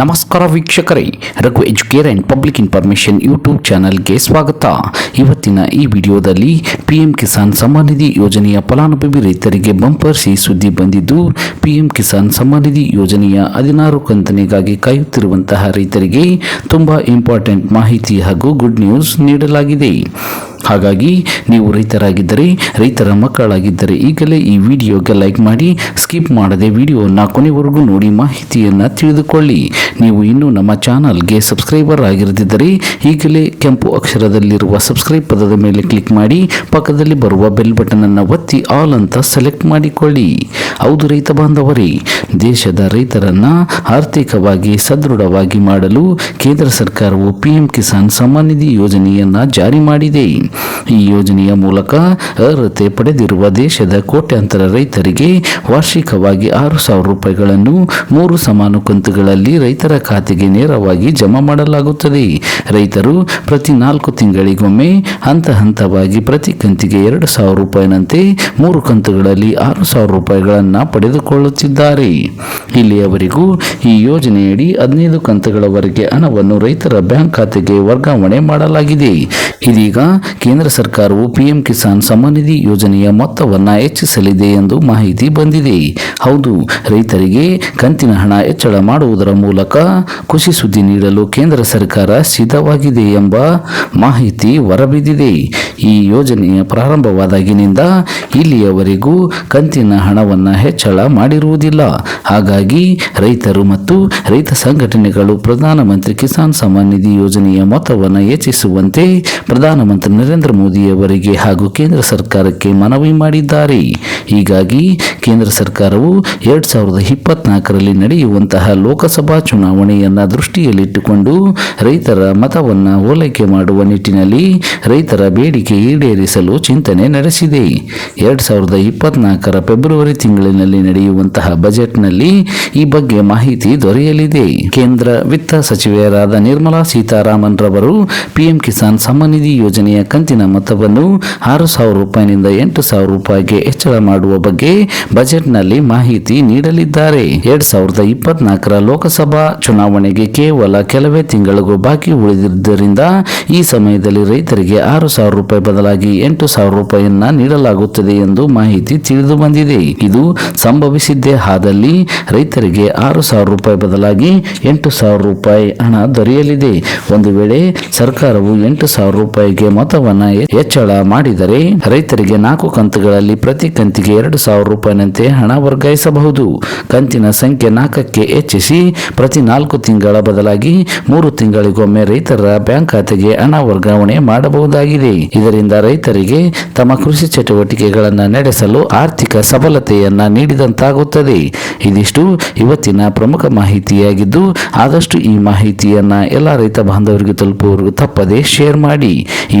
ನಮಸ್ಕಾರ ವೀಕ್ಷಕರೇ, Raghu Educare and public information YouTube ಚಾನಲ್ಗೆ ಸ್ವಾಗತ. ಇವತ್ತಿನ ಈ ವಿಡಿಯೋದಲ್ಲಿ ಪಿಎಂ ಕಿಸಾನ್ ಸಮ್ಮಾನ್ ನಿಧಿ ಯೋಜನೆಯ ಫಲಾನುಭವಿ ರೈತರಿಗೆ ಬಂಪರ್ ಸಿ ಸುದ್ದಿ ಬಂದಿದ್ದು ಪಿ ಎಂ ಕಿಸಾನ್ ಸಮ್ಮಾನ್ ನಿಧಿ ಯೋಜನೆಯ ಹದಿನಾರು ಕಂತನೆಗಾಗಿ ಕಾಯುತ್ತಿರುವಂತಹ ರೈತರಿಗೆ ತುಂಬ ಇಂಪಾರ್ಟೆಂಟ್ ಮಾಹಿತಿ ಹಾಗೂ ಗುಡ್ ನ್ಯೂಸ್ ನೀಡಲಾಗಿದೆ. ಹಾಗಾಗಿ ನೀವು ರೈತರಾಗಿದ್ದರೆ, ರೈತರ ಮಕ್ಕಳಾಗಿದ್ದರೆ ಈಗಲೇ ಈ ವಿಡಿಯೋಗೆ ಲೈಕ್ ಮಾಡಿ, ಸ್ಕಿಪ್ ಮಾಡದೆ ವಿಡಿಯೋನ ಕೊನೆವರೆಗೂ ನೋಡಿ ಮಾಹಿತಿಯನ್ನು ತಿಳಿದುಕೊಳ್ಳಿ. ನೀವು ಇನ್ನೂ ನಮ್ಮ ಚಾನಲ್ಗೆ ಸಬ್ಸ್ಕ್ರೈಬರ್ ಆಗಿರದಿದ್ದರೆ ಈಗಲೇ ಕೆಂಪು ಅಕ್ಷರದಲ್ಲಿರುವ ಸಬ್ಸ್ಕ್ರೈಬ್ ಪದದ ಮೇಲೆ ಕ್ಲಿಕ್ ಮಾಡಿ, ಪಕ್ಕದಲ್ಲಿ ಬರುವ ಬೆಲ್ ಬಟನ್ ಅನ್ನು ಒತ್ತಿ ಆಲ್ ಅಂತ ಸೆಲೆಕ್ಟ್ ಮಾಡಿಕೊಳ್ಳಿ. ಹೌದು ರೈತ ಬಾಂಧವರೇ, ದೇಶದ ರೈತರನ್ನ ಆರ್ಥಿಕವಾಗಿ ಸದೃಢವಾಗಿ ಮಾಡಲು ಕೇಂದ್ರ ಸರ್ಕಾರವು ಪಿಎಂ ಕಿಸಾನ್ ಸಮ್ಮಾನ್ ನಿಧಿ ಯೋಜನೆಯನ್ನ ಜಾರಿ ಮಾಡಿದೆ. ಈ ಯೋಜನೆಯ ಮೂಲಕ ಅರ್ಹತೆ ಪಡೆದಿರುವ ದೇಶದ ಕೋಟ್ಯಾಂತರ ರೈತರಿಗೆ ವಾರ್ಷಿಕವಾಗಿ ಆರು ಸಾವಿರ ರೂಪಾಯಿಗಳನ್ನು ಮೂರು ಸಮಾನ ಕಂತುಗಳಲ್ಲಿ ರೈತರ ಖಾತೆಗೆ ನೇರವಾಗಿ ಜಮಾ ಮಾಡಲಾಗುತ್ತದೆ. ರೈತರು ಪ್ರತಿ ನಾಲ್ಕು ತಿಂಗಳಿಗೊಮ್ಮೆ ಹಂತ ಹಂತವಾಗಿ ಪ್ರತಿ ಕಂತಿಗೆ ಎರಡು ಸಾವಿರ ರೂಪಾಯಿನಂತೆ ಮೂರು ಕಂತುಗಳಲ್ಲಿ ಆರು ಸಾವಿರ ರೂಪಾಯಿಗಳನ್ನು ಪಡೆದುಕೊಳ್ಳುತ್ತಿದ್ದಾರೆ. ಇಲ್ಲಿಯವರೆಗೂ ಈ ಯೋಜನೆಯಡಿ ಹದಿನೈದು ಕಂತುಗಳವರೆಗೆ ಹಣವನ್ನು ರೈತರ ಬ್ಯಾಂಕ್ ಖಾತೆಗೆ ವರ್ಗಾವಣೆ ಮಾಡಲಾಗಿದೆ. ಇದೀಗ ಕೇಂದ್ರ ಸರ್ಕಾರವು ಪಿಎಂ ಕಿಸಾನ್ ಸಮ್ಮಾನ್ ನಿಧಿ ಯೋಜನೆಯ ಮೊತ್ತವನ್ನು ಹೆಚ್ಚಿಸಲಿದೆ ಎಂದು ಮಾಹಿತಿ ಬಂದಿದೆ. ಹೌದು, ರೈತರಿಗೆ ಕಂತಿನ ಹಣ ಹೆಚ್ಚಳ ಮಾಡುವುದರ ಮೂಲಕ ಖುಷಿ ಸುದ್ದಿ ನೀಡಲು ಕೇಂದ್ರ ಸರ್ಕಾರ ಸಿದ್ಧವಾಗಿದೆ ಎಂಬ ಮಾಹಿತಿ ಹೊರಬಿದ್ದಿದೆ. ಈ ಯೋಜನೆಯ ಪ್ರಾರಂಭವಾದಾಗಿನಿಂದ ಇಲ್ಲಿಯವರೆಗೂ ಕಂತಿನ ಹಣವನ್ನು ಹೆಚ್ಚಳ ಮಾಡಿರುವುದಿಲ್ಲ. ಹಾಗಾಗಿ ರೈತರು ಮತ್ತು ರೈತ ಸಂಘಟನೆಗಳು ಪ್ರಧಾನಮಂತ್ರಿ ಕಿಸಾನ್ ಸಮ್ಮಾನ್ ನಿಧಿ ಯೋಜನೆಯ ಮೊತ್ತವನ್ನು ಹೆಚ್ಚಿಸುವಂತೆ ಪ್ರಧಾನಮಂತ್ರಿ ನರೇಂದ್ರ ಮೋದಿಯವರಿಗೆ ಹಾಗೂ ಕೇಂದ್ರ ಸರ್ಕಾರಕ್ಕೆ ಮನವಿ ಮಾಡಿದ್ದಾರೆ. ಹೀಗಾಗಿ ಕೇಂದ್ರ ಸರ್ಕಾರವು ಎರಡ್ ಸಾವಿರದ ಇಪ್ಪತ್ನಾಲ್ಕರಲ್ಲಿ ನಡೆಯುವಂತಹ ಲೋಕಸಭಾ ಚುನಾವಣೆಯನ್ನ ದೃಷ್ಟಿಯಲ್ಲಿಟ್ಟುಕೊಂಡು ರೈತರ ಮತವನ್ನು ಓಲೈಕೆ ಮಾಡುವ ನಿಟ್ಟಿನಲ್ಲಿ ರೈತರ ಬೇಡಿಕೆ ಈಡೇರಿಸಲು ಚಿಂತನೆ ನಡೆಸಿದೆ. ಎರಡ್ ಸಾವಿರದ ಇಪ್ಪತ್ನಾಲ್ಕರ ಫೆಬ್ರವರಿ ತಿಂಗಳಿನಲ್ಲಿ ನಡೆಯುವಂತಹ ಬಜೆಟ್ನಲ್ಲಿ ಈ ಬಗ್ಗೆ ಮಾಹಿತಿ ದೊರೆಯಲಿದೆ. ಕೇಂದ್ರ ವಿತ್ತ ಸಚಿವೆಯರಾದ ನಿರ್ಮಲಾ ಸೀತಾರಾಮನ್ ರವರು ಪಿಎಂ ಕಿಸಾನ್ ಸಮ್ಮನಿಧಿ ಯೋಜನೆಯ ಯೋಜನೆಯ ಕಂತಿನ ಮೊತ್ತವನ್ನು ಆರು ಸಾವಿರ ರೂಪಾಯಿನಿಂದ ಎಂಟು ಸಾವಿರ ರೂಪಾಯಿಗೆ ಹೆಚ್ಚಳ ಮಾಡುವ ಬಗ್ಗೆ ಬಜೆಟ್ನಲ್ಲಿ ಮಾಹಿತಿ ನೀಡಲಿದ್ದಾರೆ. ಎರಡ್ ಸಾವಿರದ ಇಪ್ಪತ್ನಾಲ್ಕರ ಲೋಕಸಭಾ ಚುನಾವಣೆಗೆ ಕೇವಲ ಕೆಲವೇ ತಿಂಗಳಿಗೂ ಬಾಕಿ ಉಳಿದಿದ್ದರಿಂದ ಈ ಸಮಯದಲ್ಲಿ ರೈತರಿಗೆ ಆರು ಸಾವಿರ ರೂಪಾಯಿ ಬದಲಾಗಿ ಎಂಟು ಸಾವಿರ ರೂಪಾಯಿಯನ್ನ ನೀಡಲಾಗುತ್ತದೆ ಎಂದು ಮಾಹಿತಿ ತಿಳಿದು ಬಂದಿದೆ. ಇದು ಸಂಭವಿಸಿದ್ದೇ ಆದಲ್ಲಿ ರೈತರಿಗೆ ಆರು ಸಾವಿರ ರೂಪಾಯಿ ಬದಲಾಗಿ ಎಂಟು ಸಾವಿರ ರೂಪಾಯಿ ಹಣ ದೊರೆಯಲಿದೆ. ಒಂದು ವೇಳೆ ಸರ್ಕಾರವು ಎಂಟು ಸಾವಿರ ರೂಪಾಯಿಗೆ ಮೊತ್ತವನ್ನು ಹೆಚ್ಚಳ ಮಾಡಿದರೆ ರೈತರಿಗೆ ನಾಲ್ಕು ಕಂತುಗಳಲ್ಲಿ ಪ್ರತಿ ಕಂತಿಗೆ ಎರಡು ಸಾವಿರ ರೂಪಾಯಿನಂತೆ ಹಣ ವರ್ಗಾಯಿಸಬಹುದು. ಕಂತಿನ ಸಂಖ್ಯೆ ನಾಲ್ಕಕ್ಕೆ ಹೆಚ್ಚಿಸಿ ಪ್ರತಿ ನಾಲ್ಕು ತಿಂಗಳ ಬದಲಾಗಿ ಮೂರು ತಿಂಗಳಿಗೊಮ್ಮೆ ರೈತರ ಬ್ಯಾಂಕ್ ಖಾತೆಗೆ ಹಣ ವರ್ಗಾವಣೆ ಮಾಡಬಹುದಾಗಿದೆ. ಇದರಿಂದ ರೈತರಿಗೆ ತಮ್ಮ ಕೃಷಿ ಚಟುವಟಿಕೆಗಳನ್ನು ನಡೆಸಲು ಆರ್ಥಿಕ ಸಬಲತೆಯನ್ನ ನೀಡಿದಂತಾಗುತ್ತದೆ. ಇದಿಷ್ಟು ಇವತ್ತಿನ ಪ್ರಮುಖ ಮಾಹಿತಿಯಾಗಿದ್ದು, ಆದಷ್ಟು ಈ ಮಾಹಿತಿಯನ್ನ ಎಲ್ಲ ರೈತ ಬಾಂಧವರಿಗೆ ತಲುಪುವವರೆಗೂ ತಪ್ಪದೆ ಶೇರ್ ಮಾಡಿ. ಈ